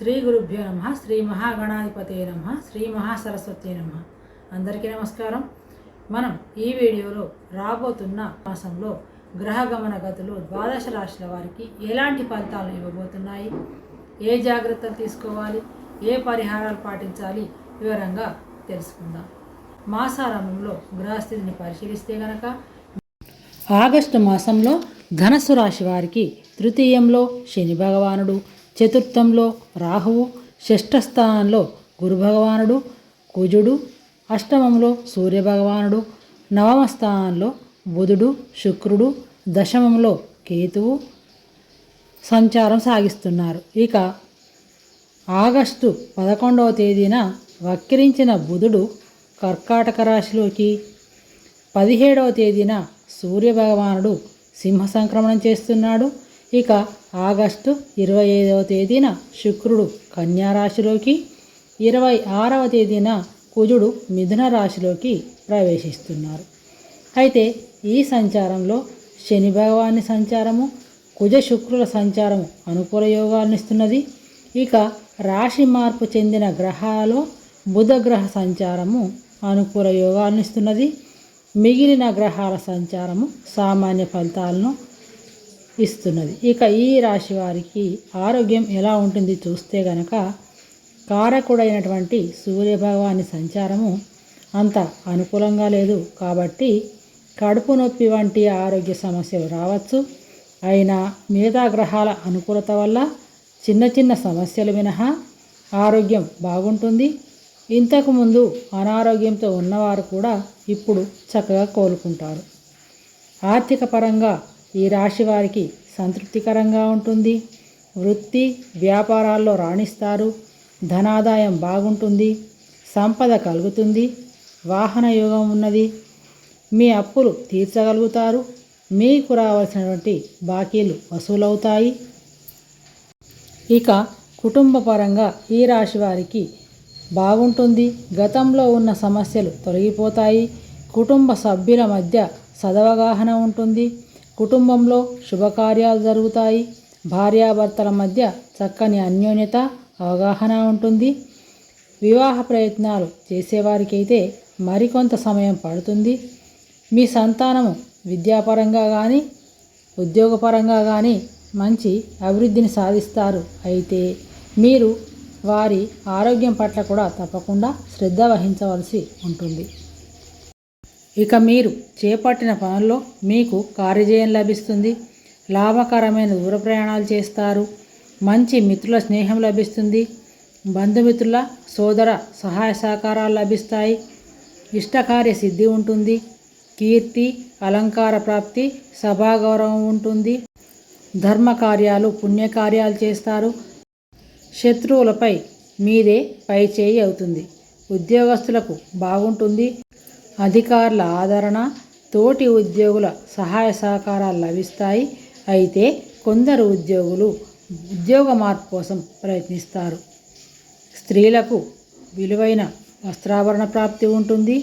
శ్రీ గురుభ్యో నమ శ్రీ మహాగణాధిపతే నమ శ్రీ మహాసరస్వతి నమ. అందరికీ నమస్కారం. మనం ఈ వీడియోలో రాబోతున్న మాసంలో గ్రహ గమన గతులు ద్వాదశ రాశుల వారికి ఎలాంటి ఫలితాలు ఇవ్వబోతున్నాయి? ఏ జాగ్రత్తలు తీసుకోవాలి? ఏ పరిహారాలు పాటించాలి? వివరంగా తెలుసుకుందాం. మాసారంభంలో గ్రహస్థితిని పరిశీలిస్తే గనక ఆగస్టు మాసంలో ధనస్సు రాశి వారికి తృతీయంలో శని భగవానుడు చతుర్థంలో రాహువు షష్ఠ స్థానంలో కుజుడు అష్టమంలో సూర్య భగవానుడు నవమ స్థానంలో బుధుడు శుక్రుడు దశమంలో కేతువు సంచారం సాగిస్తున్నారు. ఇక ఆగస్టు పదకొండవ తేదీన వక్రించిన బుధుడు కర్కాటక రాశిలోకి పదిహేడవ తేదీన సూర్యభగవానుడు సింహ సంక్రమణం చేస్తున్నాడు. ఇక ఆగస్టు ఇరవై ఐదవ తేదీన శుక్రుడు కన్యా రాశిలోకి ఇరవై ఆరవ తేదీన కుజుడు మిథున రాశిలోకి ప్రవేశిస్తున్నారు. అయితే ఈ సంచారంలో శని భగవాని సంచారము కుజ శుక్రుల సంచారము అనుకూల యోగాలను ఇస్తున్నది. ఇక రాశి మార్పు చెందిన గ్రహాలలో బుధ గ్రహ సంచారము అనుకూల యోగాలను ఇస్తున్నది. మిగిలిన గ్రహాల సంచారము సామాన్య ఫలితాలను ఇస్తున్నది. ఇక ఈ రాశి వారికి ఆరోగ్యం ఎలా ఉంటుంది చూస్తే గనక కారకుడైనటువంటి సూర్యభగవాని సంచారము అంత అనుకూలంగా లేదు. కాబట్టి కడుపు నొప్పి వంటి ఆరోగ్య సమస్యలు రావచ్చు. అయినా మిగతా గ్రహాల అనుకూలత వల్ల చిన్న చిన్న సమస్యలు మినహా ఆరోగ్యం బాగుంటుంది. ఇంతకుముందు అనారోగ్యంతో ఉన్నవారు కూడా ఇప్పుడు చక్కగా కోలుకుంటారు. ఆర్థిక పరంగా ఈ రాశి వారికి సంతృప్తికరంగా ఉంటుంది. వృత్తి వ్యాపారాల్లో రాణిస్తారు. ధనాదాయం బాగుంటుంది. సంపద కలుగుతుంది. వాహన యోగం ఉన్నది. మీ అప్పులు తీర్చగలుగుతారు. మీకు రావాల్సినటువంటి బాకీలు వసూలవుతాయి. ఇక కుటుంబపరంగా ఈ రాశి వారికి బాగుంటుంది. గతంలో ఉన్న సమస్యలు తొలగిపోతాయి. కుటుంబ సభ్యుల మధ్య సదవగాహన ఉంటుంది. కుటుంబంలో శుభకార్యాలు జరుగుతాయి. భార్యాభర్తల మధ్య చక్కని అన్యోన్యత అవగాహన ఉంటుంది. వివాహ ప్రయత్నాలు చేసేవారికైతే మరికొంత సమయం పడుతుంది. మీ సంతానము విద్యాపరంగా కానీ ఉద్యోగపరంగా కానీ మంచి అభివృద్ధిని సాధిస్తారు. అయితే మీరు వారి ఆరోగ్యం పట్ల కూడా తప్పకుండా శ్రద్ధ వహించవలసి ఉంటుంది. ఇక మీరు చేపట్టిన పనుల్లో మీకు కార్యజయం లభిస్తుంది. లాభకరమైన దూర ప్రయాణాలు చేస్తారు. మంచి మిత్రుల స్నేహం లభిస్తుంది. బంధుమిత్రుల సోదర సహాయ సహకారాలు లభిస్తాయి. ఇష్టకార్య సిద్ధి ఉంటుంది. కీర్తి అలంకార ప్రాప్తి సభాగౌరవం ఉంటుంది. ధర్మకార్యాలు పుణ్యకార్యాలు చేస్తారు. శత్రువులపై మీదే పై చేయి అవుతుంది. ఉద్యోగస్తులకు బాగుంటుంది. అధికారుల ఆదరణ తోటి ఉద్యోగుల సహాయ సహకారాలు లభిస్తాయి. అయితే కొందరు ఉద్యోగులు ఉద్యోగ మార్పు కోసం ప్రయత్నిస్తారు. స్త్రీలకు విలువైన వస్త్రాభరణ ప్రాప్తి ఉంటుంది.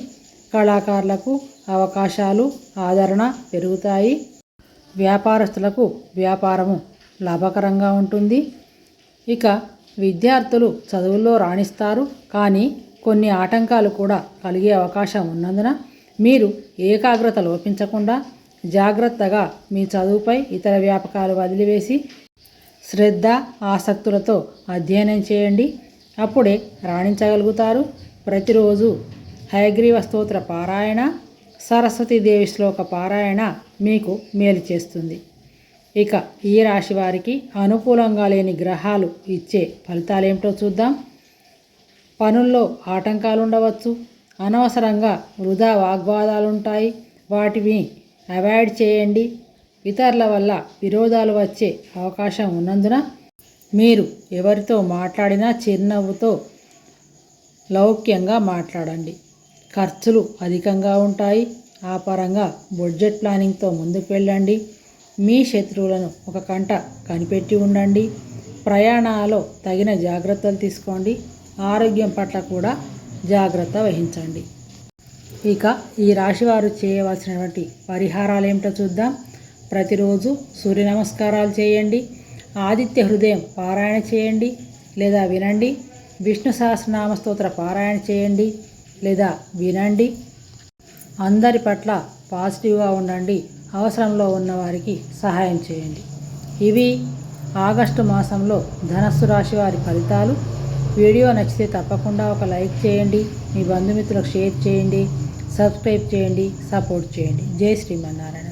కళాకారులకు అవకాశాలు ఆదరణ పెరుగుతాయి. వ్యాపారస్తులకు వ్యాపారము లాభకరంగా ఉంటుంది. ఇక విద్యార్థులు చదువుల్లో రాణిస్తారు. కానీ కొన్ని ఆటంకాలు కూడా కలిగే అవకాశం ఉన్నందున మీరు ఏకాగ్రత లోపించకుండా జాగ్రత్తగా మీ చదువుపై ఇతర వ్యాపకాలు వదిలివేసి శ్రద్ధ ఆసక్తులతో అధ్యయనం చేయండి. అప్పుడే రాణించగలుగుతారు. ప్రతిరోజు హయగ్రీవ స్తోత్ర పారాయణ సరస్వతీదేవి శ్లోక పారాయణ మీకు మేలు చేస్తుంది. ఇక ఈ రాశి వారికి అనుకూలంగా లేని గ్రహాలు ఇచ్చే ఫలితాలు ఏమిటో చూద్దాం. పనుల్లో ఆటంకాలు ఉండవచ్చు అనవసరంగా వృధా వాగ్వాదాలు ఉంటాయి వాటిని అవాయిడ్ చేయండి. ఇతరుల వల్ల విరోధాలు వచ్చే అవకాశం ఉన్నందున మీరు ఎవరితో మాట్లాడినా చిరునవ్వుతో లౌక్యంగా మాట్లాడండి. ఖర్చులు అధికంగా ఉంటాయి. ఆ పరంగా బడ్జెట్ ప్లానింగ్తో ముందుకు వెళ్ళండి మీ శత్రువులను ఒక కంట కనిపెట్టి ఉండండి. ప్రయాణాలలో తగిన జాగ్రత్తలు తీసుకోండి. ఆరోగ్యం పట్ల కూడా జాగ్రత్త వహించండి. ఇక ఈ రాశివారు చేయవలసినటువంటి పరిహారాలు ఏమిటో చూద్దాం. ప్రతిరోజు సూర్య నమస్కారాలు చేయండి. ఆదిత్య హృదయం పారాయణ చేయండి లేదా వినండి. విష్ణు సహస్రనామ స్తోత్ర పారాయణ చేయండి లేదా వినండి. అందరి పట్ల పాజిటివ్గా ఉండండి. అవసరంలో ఉన్నవారికి సహాయం చేయండి. ఇవి ఆగస్టు మాసంలో ధనస్సు రాశి వారి ఫలితాలు. వీడియో నచ్చితే తప్పకుండా ఒక లైక్ చేయండి మీ బంధుమిత్రులకు షేర్ చేయండి సబ్స్క్రైబ్ చేయండి సపోర్ట్ చేయండి. జై శ్రీమన్నారాయణ